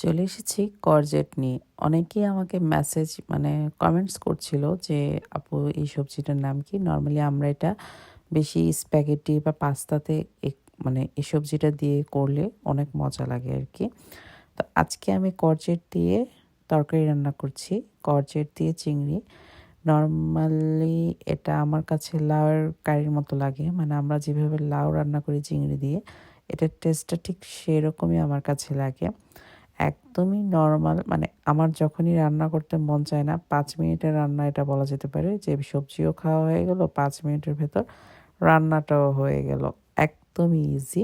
চলে এসেছি করজেট নিয়ে। অনেকেই আমাকে মেসেজ মানে কমেন্টস করছিল যে, আপু, এই সবজিটার নাম কি? নর্মালি আমরা এটা বেশি স্প্যাগেটি বা পাস্তাতে মানে এই সবজিটা দিয়ে করলে অনেক মজা লাগে আর কি তো আজকে আমি করজেট দিয়ে তরকারি রান্না করছি। করজেট দিয়ে চিংড়ি। নর্মালি এটা আমার কাছে লাউয়ের কারির মতো লাগে। মানে আমরা যেভাবে লাউ রান্না করি চিংড়ি দিয়ে, এটার টেস্টটা ঠিক সেরকমই আমার কাছে লাগে। একদমই নর্মাল মানে আমার যখনই রান্না করতে মন চায় না, পাঁচ মিনিটের রান্না এটা বলা যেতে পারে যে সবজিও খাওয়া হয়ে গেল, পাঁচ মিনিটের ভেতর রান্নাটাও হয়ে গেল। একদমই ইজি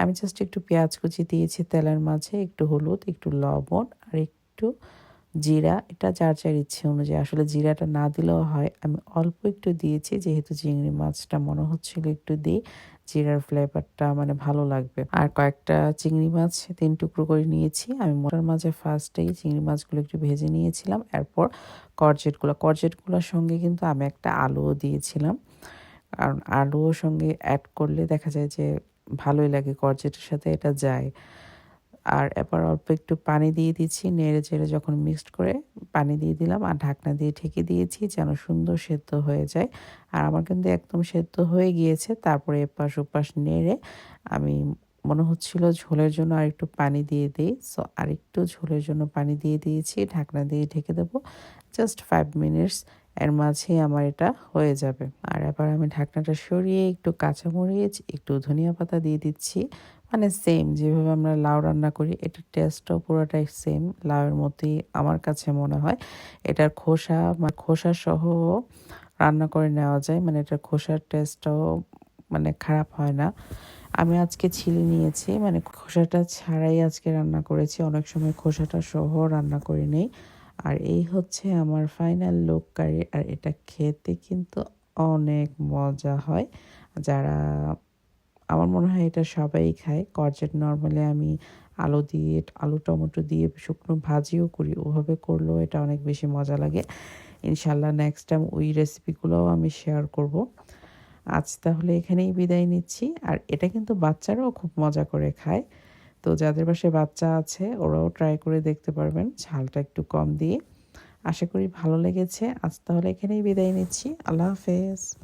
আমি জাস্ট একটু পেঁয়াজ কুচি দিয়েছি তেলের মাঝে, একটু হলুদ, একটু লবণ আর একটু জিরা, এটা যার যার ইচ্ছে অনুযায়ী। আসলে জিরাটা না দিলেও হয়। আমি অল্প একটু দিয়েছি, যেহেতু চিংড়ি মাছটা মনে হচ্ছিল একটু দিই, জিরার ফ্লেভারটা মানে ভালো লাগবে। আর কয়েকটা চিংড়ি মাছ তিন টুকরো করে নিয়েছি। আমি মোটার মাঝে ফার্স্টেই চিংড়ি মাছগুলো একটু ভেজে নিয়েছিলাম। এরপর করজেটগুলো করজেটগুলোর সঙ্গে কিন্তু আমি একটা আলুও দিয়েছিলাম। কারণ আলুও সঙ্গে অ্যাড করলে দেখা যায় যে ভালোই লাগে করজেটের সাথে এটা যায়। আর এবার অল্প একটু পানি দিয়ে দিচ্ছি, নেড়ে চেড়ে যখন মিক্সড করে পানি দিয়ে দিলাম আর ঢাকনা দিয়ে ঢেকে দিয়েছি যেন সুন্দর সেদ্ধ হয়ে যায়। আর আমার কিন্তু একদম সেদ্ধ হয়ে গিয়েছে, তারপরে এপাশ ওপাশ নেড়ে আমি মনে হচ্ছিল ঝোলের জন্য আর একটু পানি দিয়ে দিই। সো আর একটু ঝোলের জন্য পানি দিয়ে দিয়েছি, ঢাকনা দিয়ে ঢেকে দেবো। জাস্ট ফাইভ মিনিটস এর মাঝেই আমার এটা হয়ে যাবে। আর এবার আমি ঢাকনাটা সরিয়ে একটু কাঁচামরিচ, একটু ধনিয়া পাতা দিয়ে দিচ্ছি। মানে সেম যেভাবে আমরা লাউ রান্না করি, এটার টেস্টও পুরোটাই সেম লাউয়ের মতোই আমার কাছে মনে হয় এটার খোসা খোসা সহ রান্না করে নেওয়া যায় মানে এটার খোসার টেস্টটাও মানে খারাপ হয় না। আমি আজকে ছিলে নিয়েছি মানে খোসাটা ছাড়াই আজকে রান্না করেছি। অনেক সময় খোসাটা সহ রান্না করে নেই। আর এই হচ্ছে আমার ফাইনাল লুক কারি আর এটা খেতে কিন্তু অনেক মজা হয়। যারা আমার মনে হয় এটা সবাই খায়। করজেট নর্মালি আমি আলু দিয়ে, আলু টমেটো দিয়ে শুকনো ভাজিও করি, ওভাবে করলেও এটা অনেক বেশি মজা লাগে। ইনশাল্লাহ নেক্সট টাইম ওই রেসিপিগুলোও আমি শেয়ার করব। আজ তাহলে এখানেই বিদায় নিচ্ছি। আর এটা কিন্তু বাচ্চারাও খুব মজা করে খায়। তো যাদের বাসায় বাচ্চা আছে, ওরাও ট্রাই করে দেখতে পারবেন, ঝালটা একটু কম দিয়ে। আশা করি ভালো লেগেছে। আজ তাহলে এখানেই বিদায় নিচ্ছি। আল্লাহ হাফেজ।